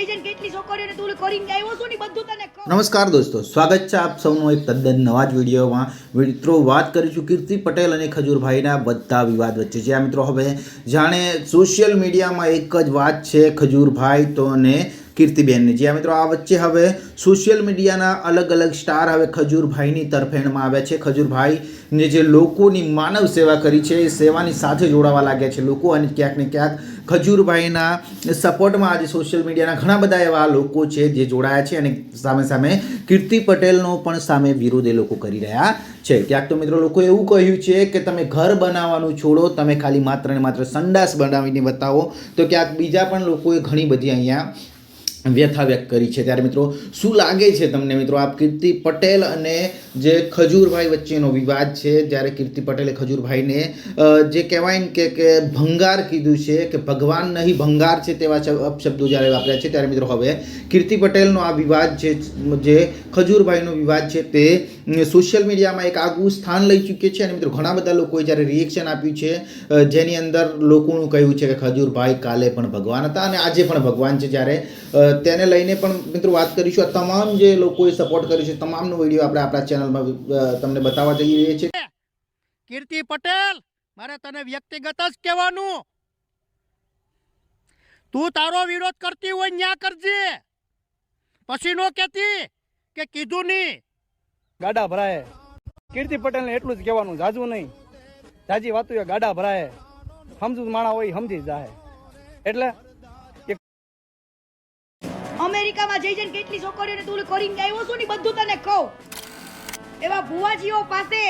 જઈ જઈને કેટલી છોકરીઓને તું કરીને આવ્યો છું ને બધું તને નમસ્કાર દોસ્તો, સ્વાગત છે આપ સૌનો એક તદ્દન નવા જ વિડીયોમાં. મિત્રો, વાત કરીશું કીર્તિ પટેલ અને ખજૂરભાઈના બધા વિવાદ વચ્ચે. જ્યાં મિત્રો, હવે જાણે સોશિયલ મીડિયામાં એક જ વાત છે, ખજૂરભાઈ તો અને કીર્તિબેનની જ્યાં મિત્રો, આ વચ્ચે હવે સોશિયલ મીડિયાના અલગ અલગ સ્ટાર હવે ખજૂરભાઈની તરફેણમાં આવ્યા છે. ખજૂરભાઈને જે લોકોની માનવ સેવા કરી છે, એ સેવાની સાથે જોડાવા લાગ્યા છે લોકો અને ક્યાંક ને ક્યાંક ખજૂરભાઈના સપોર્ટમાં આજે સોશિયલ મીડિયાના ઘણા બધા એવા લોકો છે જે જોડાયા છે અને સામે સામે કીર્તિ પટેલનો પણ સામે વિરોધ એ લોકો કરી રહ્યા છે. ક્યાંક તો મિત્રો લોકો એવું કહ્યું છે કે તમે ઘર બનાવવાનું છોડો, તમે ખાલી માત્ર ને માત્ર સંડાસ બનાવીને બતાવો. તો ક્યાંક બીજા પણ લોકોએ ઘણી બધી અહીંયા વ્યથા વ્યક્ત કરી છે. ત્યારે મિત્રો, શું લાગે છે તમને મિત્રો? આ કીર્તિ પટેલ અને જે ખજૂરભાઈ વચ્ચેનો વિવાદ છે, જ્યારે કીર્તિ પટેલે ખજૂરભાઈને જે કહેવાય ને કે કે ભંગાર કીધું છે, કે ભગવાન નહીં, ભંગાર છે તેવા અપશબ્દો જ્યારે વાપર્યા છે, ત્યારે મિત્રો હવે કીર્તિ પટેલનો આ વિવાદ છે, જે ખજૂરભાઈનો વિવાદ છે તે સોશિયલ મીડિયામાં એક આગવું સ્થાન લઈ ચૂક્યું છે. અને મિત્રો, ઘણા બધા લોકોએ જ્યારે રિએક્શન આપ્યું છે જેની અંદર લોકોનું કહ્યું છે કે ખજૂરભાઈ કાલે પણ ભગવાન હતા અને આજે પણ ભગવાન છે. જ્યારે તેને લઈને પણ મિત્રો વાત કરીશું. આ તમામ જે લોકોએ સપોર્ટ કર્યો છે તમામનો વીડિયો આપણે આપણા ચેનલમાં તમને બતાવવા જઈ રહ્યા છીએ. કીર્તિ પટેલ મારે તને વ્યક્તિગત જ કહેવાનું. તું તારો વિરોધ કરતી હોય ન્યા કરજે. પછી નો કહેતી કે કીધું નહીં. ગાડા ભરાય. કીર્તિ પટેલને એટલું જ કહેવાનું જાજુ નહીં. જાજી વાતું એ ગાડા ભરાય. સમજુ માણા હોય સમજી જાય. એટલે અમેરિકામાં જઈ જઈને કેટલી છોકરીઓને તું કરીને આવ્યો છું ને બધું તને કહું. એવા ભુવાજીઓ પાસે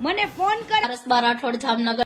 મને ફોન કર પારસ રાઠોડ જામનગર